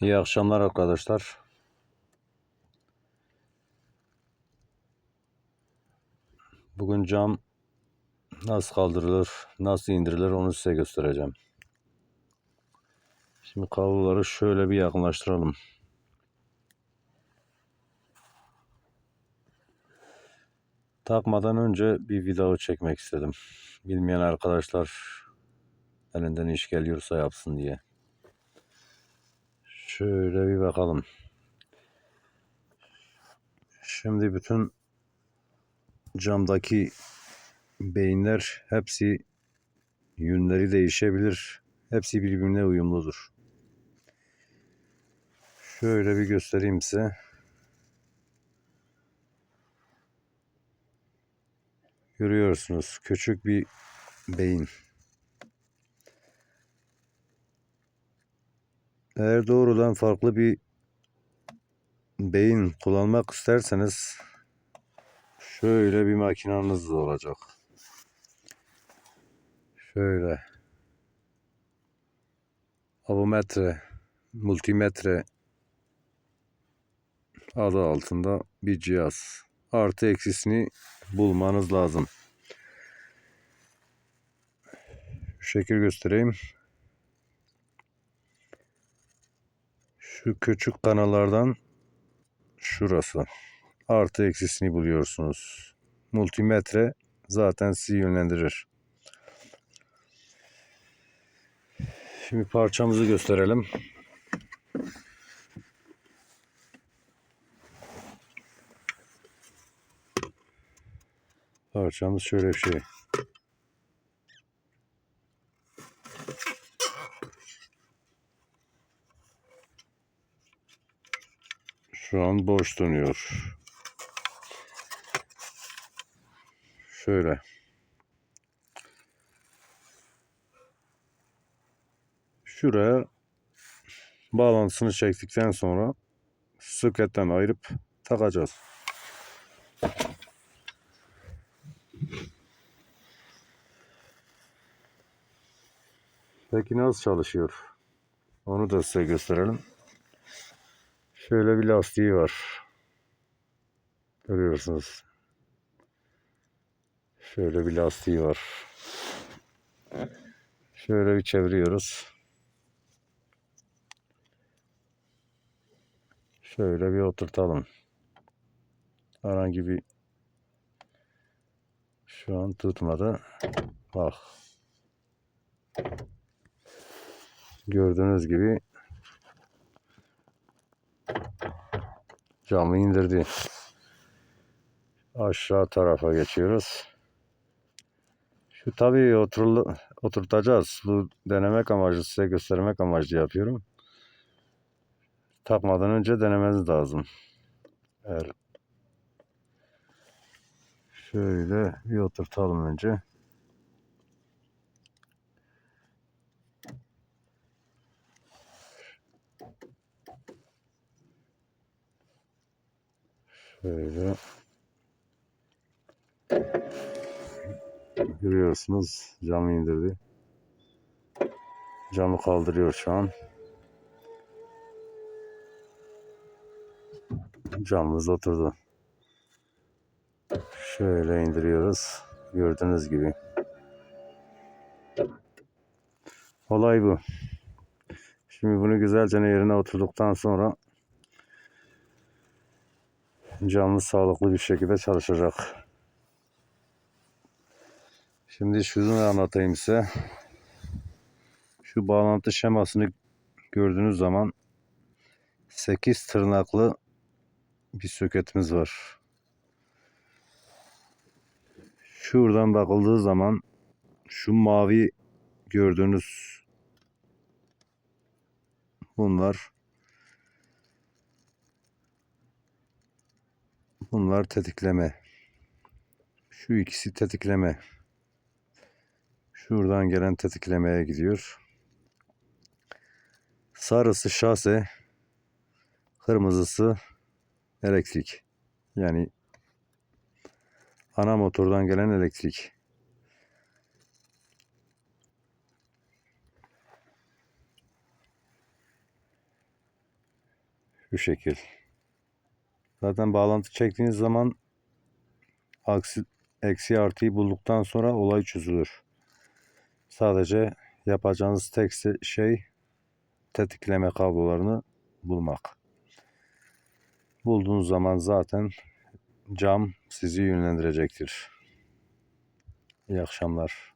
İyi akşamlar arkadaşlar. Bugün cam nasıl kaldırılır, nasıl indirilir onu size göstereceğim. Şimdi kabloları şöyle bir yakınlaştıralım. Takmadan önce bir video çekmek istedim. Bilmeyen arkadaşlar elinden iş geliyorsa yapsın diye. Şöyle bir bakalım. Şimdi bütün camdaki beyinler hepsi yönleri değişebilir. Hepsi birbirine uyumludur. Şöyle bir göstereyim size. Görüyorsunuz küçük bir beyin. Eğer doğrudan farklı bir beyin kullanmak isterseniz şöyle bir makinanız olacak. Şöyle avometre, multimetre adı altında bir cihaz. Artı eksisini bulmanız lazım. Şu şekil göstereyim. Şu küçük kanallardan şurası. Artı eksisini buluyorsunuz. Multimetre zaten sizi yönlendirir. Şimdi parçamızı gösterelim. Parçamız şöyle bir şey. Şu an boş dönüyor. Şöyle. Şuraya bağlantısını çektikten sonra soketten ayırıp takacağız. Peki nasıl çalışıyor? Onu da size gösterelim. Şöyle bir lastiği var. Görüyorsunuz. Şöyle bir lastiği var. Şöyle bir çeviriyoruz. Şöyle bir oturtalım. Herhangi bir şu an tutmadı. Bak. Gördüğünüz gibi camı indirdi. Aşağı tarafa geçiyoruz. Şu tabii oturlu, oturtacağız. Bu denemek amacı size göstermek amacı yapıyorum. Takmadan önce denemeniz lazım. Eğer şöyle bir oturtalım önce. Şöyle. Görüyorsunuz camı indirdi. Camı kaldırıyor şu an. Camımız oturdu. Şöyle indiriyoruz. Gördüğünüz gibi. Olay bu. Şimdi bunu güzelce yerine oturduktan sonra camımız sağlıklı bir şekilde çalışacak. Şimdi şunu anlatayım size. Şu bağlantı şemasını gördüğünüz zaman 8 tırnaklı bir soketimiz var. Şuradan bakıldığı zaman şu mavi gördüğünüz bunlar bunlar tetikleme. Şu ikisi tetikleme. Şuradan gelen tetiklemeye gidiyor. Sarısı şase, kırmızısı elektrik. Yani ana motordan gelen elektrik. Şu şekil. Zaten bağlantı çektiğiniz zaman aksi, eksi artıyı bulduktan sonra olay çözülür. Sadece yapacağınız tek şey tetikleme kablolarını bulmak. Bulduğunuz zaman zaten cam sizi yönlendirecektir. İyi akşamlar.